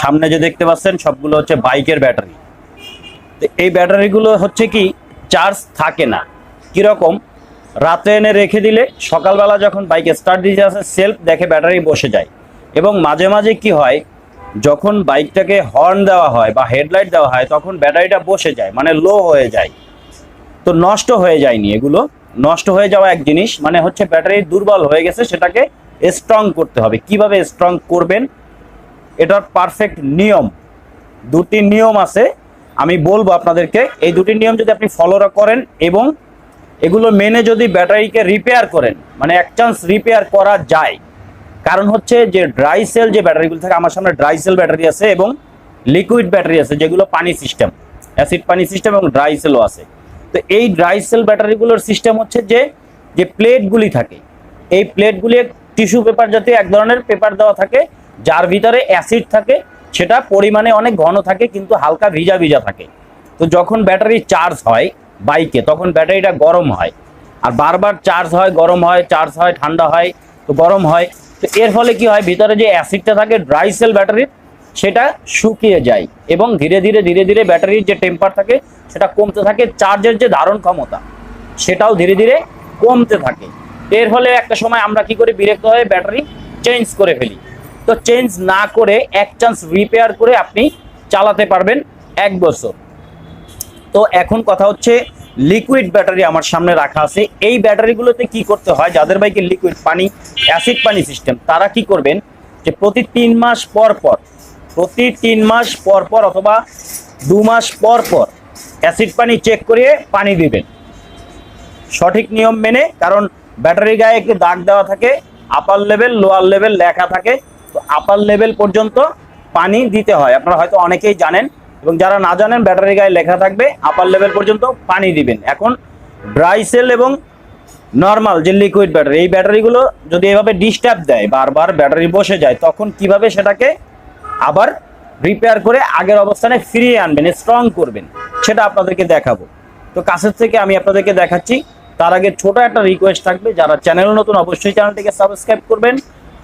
সামনে যে দেখতে পাচ্ছেন, সবগুলো হচ্ছে বাইকের ব্যাটারি। তো এই ব্যাটারিগুলো হচ্ছে কি, চার্জ থাকে না। কীরকম? রাতে এনে রেখে দিলে সকালবেলা যখন বাইক স্টার্ট দিতে আসে সেলফ দেখে ব্যাটারি বসে যায়। এবং মাঝে মাঝে কি হয়, যখন বাইকটাকে হর্ন দেওয়া হয় বা হেডলাইট দেওয়া হয়, তখন ব্যাটারিটা বসে যায় মানে লো হয়ে যায়। তো নষ্ট হয়ে যায়নি এগুলো। নষ্ট হয়ে যাওয়া এক জিনিস মানে হচ্ছে ব্যাটারি দুর্বল হয়ে গেছে, সেটাকে স্ট্রং করতে হবে। কীভাবে স্ট্রং করবেন? এটার পারফেক্ট নিয়ম। দুটি নিয়ম আছে। আমি বলব আপনাদেরকে, এই দুটি নিয়ম যদি আপনি ফলো করেন এবং এগুলো মেনে যদি ব্যাটারিকে রিপেয়ার করেন মানে এক চান্স রিপেয়ার করা যায়। কারণ হচ্ছে যে ড্রাই সেল যে ব্যাটারিগুলো থাকে, আমার সামনে ড্রাই সেল ব্যাটারি আছে এবং লিকুইড ব্যাটারি আছে, যেগুলো পানি সিস্টেম অ্যাসিড পানি সিস্টেম এবং ড্রাই সেলও আছে। তো এই ড্রাই সেল ব্যাটারিগুলোর সিস্টেম হচ্ছে যে যে প্লেটগুলি থাকে, এই প্লেটগুলি টিস্যু পেপার জাতীয় এক ধরনের পেপার দেওয়া থাকে যার ভিতরে অ্যাসিড থাকে, সেটা পরিমাণে অনেক ঘন থাকে, কিন্তু হালকা ভিজা ভিজা থাকে। তো যখন ব্যাটারি চার্জ হয় বাইকে তখন ব্যাটারিটা গরম হয়। আর বারবার চার্জ হয়, গরম হয় চার্জ হয়, ঠান্ডা হয়, তো গরম হয়। তো এর ফলে কি হয়, ভিতরে যে অ্যাসিডটা থাকে ড্রাই সেল ব্যাটারির সেটা শুকিয়ে যায় এবং ধীরে ধীরে ধীরে ধীরে ব্যাটারির যে টেম্পার থাকে, সেটা কমতে থাকে চার্জের যে ধারণ ক্ষমতা, সেটাও ধীরে ধীরে কমতে থাকে। এর ফলে একটা সময় আমরা কি করি, বিরক্ত হয়ে ব্যাটারি চেঞ্জ করে ফেলি। তো চেঞ্জ না করে এক চান্স রিপেয়ার করে আপনি চালাতে পারবেন এক বছর। তো এখন কথা হচ্ছে লিকুইড ব্যাটারি আমার সামনে রাখা আছে। এই ব্যাটারিগুলোতে কি করতে হয়? যাদের বাইকে লিকুইড পানি অ্যাসিড পানি সিস্টেম তারা কি করবেন? যে প্রতি তিন মাস পর পর, প্রতি তিন মাস পর পর অথবা দু মাস পর পর অ্যাসিড পানি চেক করিয়ে পানি দিবেন। সঠিক নিয়ম মেনে, কারণ ব্যাটারি গায়ে একটু দাগ দেওয়া থাকে আপার লেভেল লোয়ার লেভেল লেখা থাকে তো আপার লেভেল পর্যন্ত পানি দিতে হয়। আপনারা হয়তো অনেকেই জানেন এবং যারা না জানেন ব্যাটারি গায়ে লেখা থাকবে আপার লেভেল পর্যন্ত পানি দিবেন। এখন ড্রাই সেল এবং নর্মাল যে লিকুইড ব্যাটারি এই ব্যাটারিগুলো যদি এভাবে ডিস্টার্ব দেয়, বারবার ব্যাটারি বসে যায়, তখন কীভাবে সেটাকে আবার রিপেয়ার করে আগের অবস্থানে ফিরিয়ে আনবেন স্ট্রং করবেন, সেটা আপনাদেরকে দেখাবো। তো কাছের থেকে আমি আপনাদেরকে দেখাচ্ছি। তার আগে ছোট একটা রিকোয়েস্ট থাকবে, যারা চ্যানেল নতুন, অবশ্যই চ্যানেলটিকে সাবস্ক্রাইব করবেন।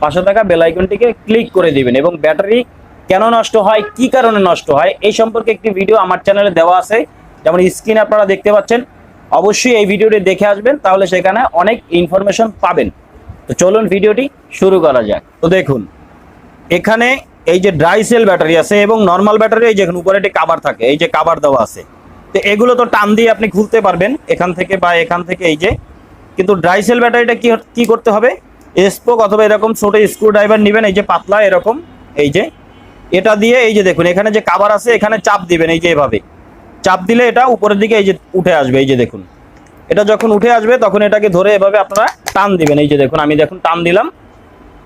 পাশে থাকা বেল আইকনটিকে ক্লিক করে দিবেন এবং ব্যাটারি কেন নষ্ট হয়, কি কারণে নষ্ট হয়, এই সম্পর্কে একটি ভিডিও আমার চ্যানেলে দেওয়া আছে। যেমন স্ক্রিন আপনারা দেখতে পাচ্ছেন, অবশ্যই এই ভিডিওটি দেখে আসবেন, তাহলে সেখানে অনেক ইনফরমেশন পাবেন। তো চলুন ভিডিওটি শুরু করা যাক। তো দেখুন, এখানে এই যে ড্রাই সেল ব্যাটারি আছে এবং নর্মাল ব্যাটারি এই যে উপরে একটি কাভার থাকে, এই যে কাভার দেওয়া আছে। তো এগুলো তো টান দিয়ে আপনি খুলতে পারবেন, এখান থেকে বা এখান থেকে এই যে। কিন্তু ড্রাই সেল ব্যাটারিটা কি কি করতে হবে? স্পোক অথবা এরকম ছোট স্ক্রু ড্রাইভার নেবেন, এই যে পাতলা এরকম, এই যে। এটা দিয়ে এই যে দেখুন, এখানে যে কাভার আছে, এখানে চাপ দিবেন, এই যে এভাবে। চাপ দিলে এটা উপরের দিকে এই যে উঠে আসবে, এই যে দেখুন। এটা যখন উঠে আসবে, তখন এটাকে ধরে এভাবে আপনারা টান দিবেন, এই যে দেখুন, আমি দেখুন টান দিলাম,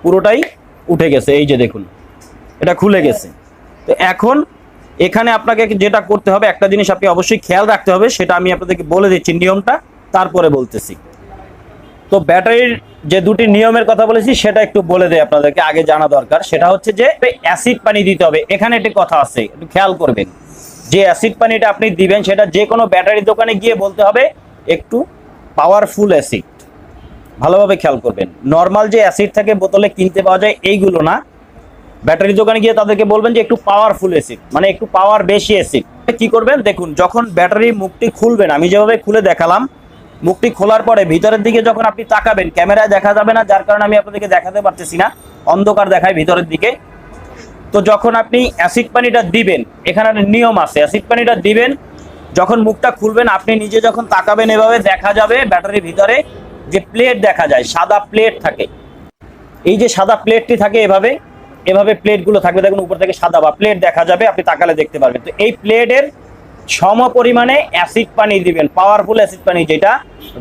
পুরোটাই উঠে গেছে, এই যে দেখুন। এটা খুলে গেছে। তো এখন এখানে আপনাকে যেটা করতে হবে, একটা জিনিস আপনি অবশ্যই খেয়াল রাখতে হবে, সেটা আমি আপনাদেরকে বলে দিচ্ছি, নিয়মটা, তারপরে বলতেছি। তো ব্যাটারির যে দুটি নিয়মের কথা বলেছি, সেটা একটু বলে দেয় আপনাদেরকে, আগে জানা দরকার। সেটা হচ্ছে যে অ্যাসিড পানি দিতে হবে। এখানে একটি কথা আছে, একটু খেয়াল করবেন। যে অ্যাসিড পানিটা আপনি দিবেন, সেটা যে কোনো ব্যাটারি দোকানে গিয়ে বলতে হবে, একটু পাওয়ারফুল অ্যাসিড ভালোভাবে খেয়াল করবেন। নর্মাল যে অ্যাসিড থাকে, বোতলে কিনতে পাওয়া যায়, এইগুলো না। ব্যাটারি দোকানে গিয়ে তাদেরকে বলবেন যে, একটু পাওয়ারফুল অ্যাসিড মানে একটু পাওয়ার বেশি অ্যাসিড কি করবেন? দেখুন, যখন ব্যাটারি মুখটি খুলবেন আমি যেভাবে খুলে দেখালাম মুখটি খোলার পরে ভিতরের দিকে যখন আপনি তাকাবেন, ক্যামেরায় দেখা যাবে না, যার কারণে আমি আপনাদেরকে দেখাতে পারতেছি না। অন্ধকার দেখায় ভিতরের দিকে। তো যখন আপনি অ্যাসিড পানিটা দিবেন, এখানে একটা নিয়ম আছে, অ্যাসিড পানিটা দিবেন, যখন মুখটা খুলবেন, আপনি নিজে যখন তাকাবেন, এভাবে দেখা যাবে ব্যাটারির ভিতরে যে প্লেট দেখা যায়, সাদা প্লেট থাকে। এই যে সাদা প্লেটটি থাকে এভাবে এভাবে প্লেটগুলো থাকবে, দেখুন উপর থেকে সাদা বা প্লেট দেখা যাবে, আপনি তাকালে দেখতে পারবেন। তো এই প্লেটের সম পরিমাণে অ্যাসিড পানি দিবেন পাওয়ারফুল অ্যাসিড পানি যেটা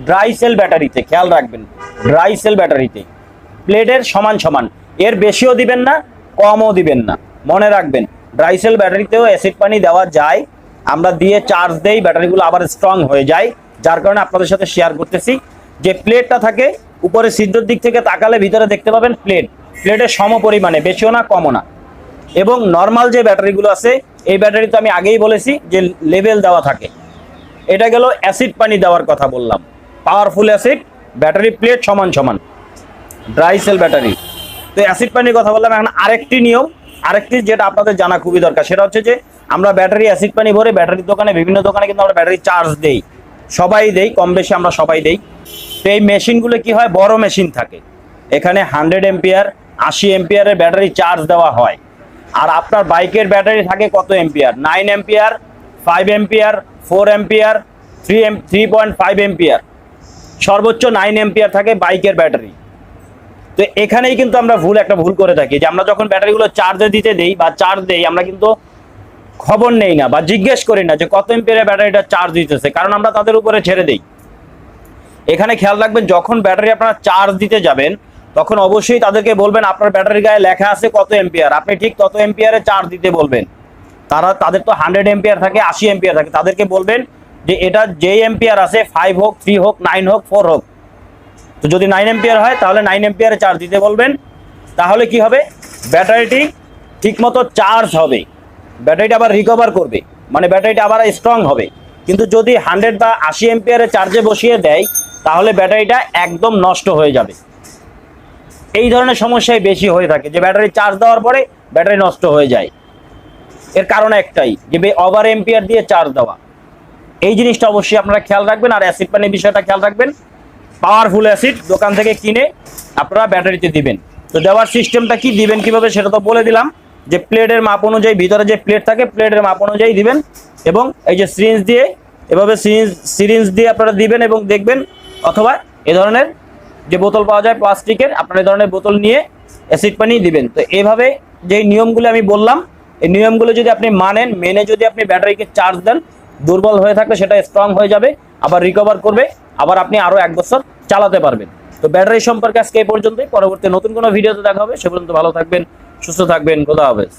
ড্রাই সেল ব্যাটারিতে খেয়াল রাখবেন ড্রাই সেল ব্যাটারিতে প্লেটের সমান সমান, এর বেশিও দিবেন না, কমও দিবেন না। মনে রাখবেন ড্রাই সেল ব্যাটারিতেও অ্যাসিড পানি দেওয়া যায়, আমরা দিয়ে চার্জ দেই ব্যাটারিগুলো আবার স্ট্রং হয়ে যায়। যার কারণে আপনাদের সাথে শেয়ার করতেছি, যে প্লেটটা থাকে, উপরে সিদ্ধর দিক থেকে তাকালে ভিতরে দেখতে পাবেন প্লেট প্লেটের সম পরিমাণে বেশিও না, কমও না। এবং নর্মাল যে ব্যাটারিগুলো আছে এই ব্যাটারি তো আমি আগেই বলেছি যে লেভেল দেওয়া থাকে। এটা গেল অ্যাসিড পানি দেওয়ার কথা বললাম। পাওয়ারফুল অ্যাসিড, ব্যাটারি প্লেট সমান সমান। Dry cell battery. তো অ্যাসিড পানির কথা বললাম, এখন আরেকটি নিয়ম, আরেকটি যেটা আপনাদের জানা খুবই দরকার, সেটা হচ্ছে যে আমরা ব্যাটারি অ্যাসিড পানি ভরে ব্যাটারির দোকানে, বিভিন্ন দোকানে কিন্তু আমরা ব্যাটারি চার্জ দেই। সবাই দেই কম বেশি আমরা সবাই দেই। তো এই মেশিনগুলো কি হয়? বড় মেশিন থাকে। এখানে হান্ড্রেড এম্পিয়ার, আশি এম্পিয়ারের ব্যাটারি চার্জ দেওয়া হয়। আর আপনার বাইকের ব্যাটারি থাকে কত ampere nine ampere five ampere four ampere three M, three point five ampere সর্বোচ্চ নাইন এম্পিয়ার থাকে বাইকের ব্যাটারি। তো এখানেই কিন্তু আমরা ভুল, একটা ভুল করে থাকি যে আমরা যখন ব্যাটারিগুলো চার্জে দিতে দেই বা চার্জ দেই, আমরা কিন্তু খবর নেই না বা জিজ্ঞেস করি না যে কত এম্পিয়ারের ব্যাটারিটা চার্জ দিতেছে, কারণ আমরা তাদের উপরে ছেড়ে দেই। এখানে খেয়াল রাখবেন, যখন ব্যাটারি আপনারা চার্জ দিতে যাবেন তখন অবশ্যই তাদেরকে বলবেন, আপনার ব্যাটারির গায়ে লেখা আছে কত এম্পিয়ার আপনি ঠিক তত এম্পিয়ারে চার্জ দিতে বলবেন। তারা, তাদের তো হান্ড্রেড এম্পিয়ার থাকে, আশি এম্পিয়ার থাকে। তাদেরকে বলবেন যে, এটা যে এম্পিয়ার আছে ফাইভ হোক থ্রি হোক নাইন হোক ফোর হোক। তো যদি নাইন এম্পিয়ার হয়, তাহলে নাইন এম্পিয়ারে চার্জ দিতে বলবেন। তাহলে কি হবে? ব্যাটারিটি ঠিকমতো চার্জ হবে। ব্যাটারিটা আবার রিকভার করবে। মানে ব্যাটারিটা আবার স্ট্রং হবে। কিন্তু যদি হান্ড্রেড বা আশি এম্পিয়ারে চার্জে বসিয়ে দেয়, তাহলে ব্যাটারিটা একদম নষ্ট হয়ে যাবে। এই ধরনের সমস্যাই বেশি হয়ে থাকে, যে ব্যাটারি চার্জ দেওয়ার পরে ব্যাটারি নষ্ট হয়ে যায়। এর কারণ একটাই, যে ওভার এম্পিয়ার দিয়ে চার্জ দেওয়া। এই জিনিসটা অবশ্যই আপনারা খেয়াল রাখবেন, আর অ্যাসিড পানির বিষয়টা খেয়াল রাখবেন। পাওয়ারফুল অ্যাসিড দোকান থেকে কিনে আপনারা ব্যাটারিতে দিবেন। তো দেওয়ার সিস্টেমটা কি, দিবেন কীভাবে সেটা তো বলে দিলাম, যে প্লেটের মাপ অনুযায়ী, ভিতরে যে প্লেট থাকে প্লেটের মাপ অনুযায়ী দিবেন, এবং এই যে সিরিঞ্জ দিয়ে, এভাবে সিরিঞ্জ সিরিঞ্জ দিয়ে আপনারা দিবেন এবং দেখবেন, অথবা এ ধরনের যে বোতল পাওয়া যায় প্লাস্টিকের, আপনারা এই ধরনের বোতল নিয়ে অ্যাসিড পানি দিবেন। তো এইভাবে যে নিয়মগুলো আমি বললাম, এই নিয়মগুলো যদি আপনি মানেন, মেনে যদি আপনি ব্যাটারিকে চার্জ দেন, দুর্বল হয়ে থাকলে সেটা স্ট্রং হয়ে যাবে, আবার রিকভার করবে, আবার আপনি আরও এক বছর চালাতে পারবেন। তো ব্যাটারি সম্পর্কে আজকে এই পর্যন্তই। পরবর্তী নতুন কোনো ভিডিওতে দেখা হবে, সে পর্যন্ত ভালো থাকবেন, সুস্থ থাকবেন, খোদা হাফেজ।